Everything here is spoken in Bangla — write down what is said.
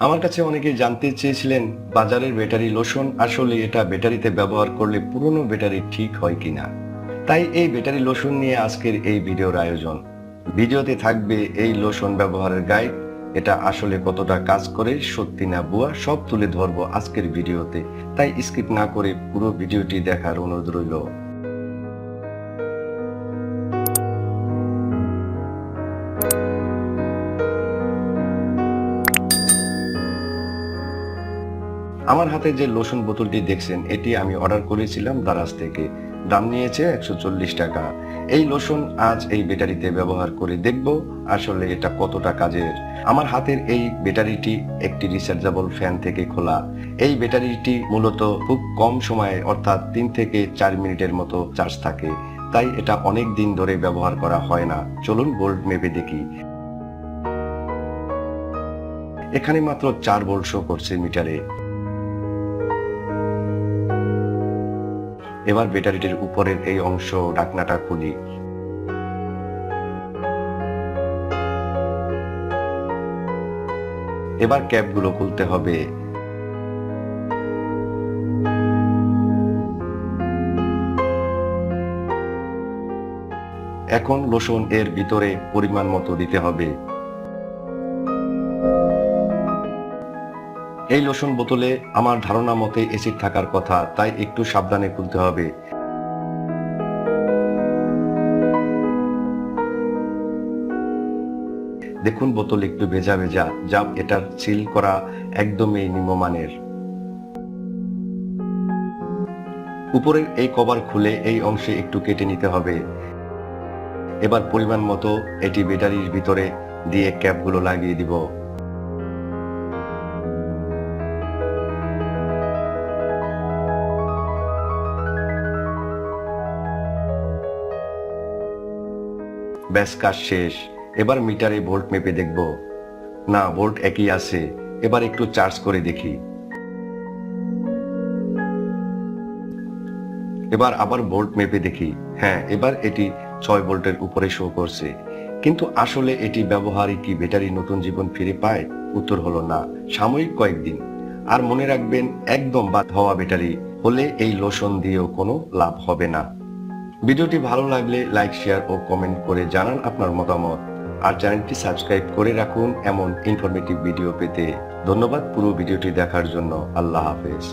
আমার কাছে অনেকেই জানতে চেয়েছিলেন, বাজারের ব্যাটারি লোশন আসলে এটা ব্যাটারিতে ব্যবহার করলে পুরনো ব্যাটারি ঠিক হয় কিনা। তাই এই ব্যাটারি লোশন নিয়ে আজকের এই ভিডিওর আয়োজন। ভিডিওতে থাকবে এই লোশন ব্যবহারের গাইড, এটা আসলে কতটা কাজ করে, সত্যি না বুয়া সব তুলে ধরবো আজকের ভিডিওতে। তাই স্কিপ না করে পুরো ভিডিওটি দেখার অনুরোধ রইল। আমার হাতে যে লোশন বোতলটি দেখছেন, এটি আমি অর্ডার করেছিলাম, দারাজ থেকে। দাম নিয়েছে একশো চল্লিশ টাকা। এই লোশন আজ এই ব্যাটারিতে ব্যবহার করে দেখব, আসলে এটা কতটা কাজের। আমার হাতের এই ব্যাটারিটি একটি রিচার্জেবল ফ্যান থেকে খোলা। এই ব্যাটারিটি মূলত খুব কম সময়ে, অর্থাৎ তিন থেকে চার মিনিটের মতো চার্জ থাকে। তাই এটা অনেক দিন ধরে ব্যবহার করা হয় না। চলুন ভোল্ট মেপে দেখি। এখানে মাত্র চার বোল্ট শো করছে মিটারে। এবার ব্যাটারিটির উপরের এই অংশ ডাকনাটা খুলি। এবার ক্যাপগুলো খুলতে হবে। এখন লোশন এর ভিতরে পরিমাণ মতো দিতে হবে। এই লোশন বোতলে আমার ধারণা মতে এসিড থাকার কথা, তাই একটু সাবধানে খুলতে হবে। দেখুন বোতল একটু ভেজা ভেজা, যা এটার সিল করা একদমই নিম্নমানের। উপরের এই কভার খুলে এই অংশে একটু কেটে নিতে হবে। এবার পরিমাণ মতো এটি ব্যাটারির ভিতরে দিয়ে ক্যাপগুলো লাগিয়ে দিব। ব্যাস কাজ শেষ। এবার মিটারে ভোল্ট মেপে দেখব। না, ভোল্ট একই আছে। এবার একটু চার্জ করে দেখি। এবার আবার ভোল্ট মেপে দেখি। হ্যাঁ এবার এটি ছয় ভোল্টের উপরে শো করছে। কিন্তু আসলে এটি ব্যবহারে কি ব্যাটারি নতুন জীবন ফিরে পায়? উত্তর হলো না। সাময়িক কয়েকদিন। আর মনে রাখবেন, একদম বাদ হওয়া ব্যাটারি হলে এই লোশন দিয়েও কোনো লাভ হবে না। ভিডিওটি ভালো লাগলে লাইক শেয়ার ও কমেন্ট করে জানান আপনার মতামত। আর চ্যানেলটি সাবস্ক্রাইব করে রাখুন এমন ইনফরমেটিভ ভিডিও পেতে। ধন্যবাদ পুরো ভিডিওটি দেখার জন্য। আল্লাহ হাফেজ।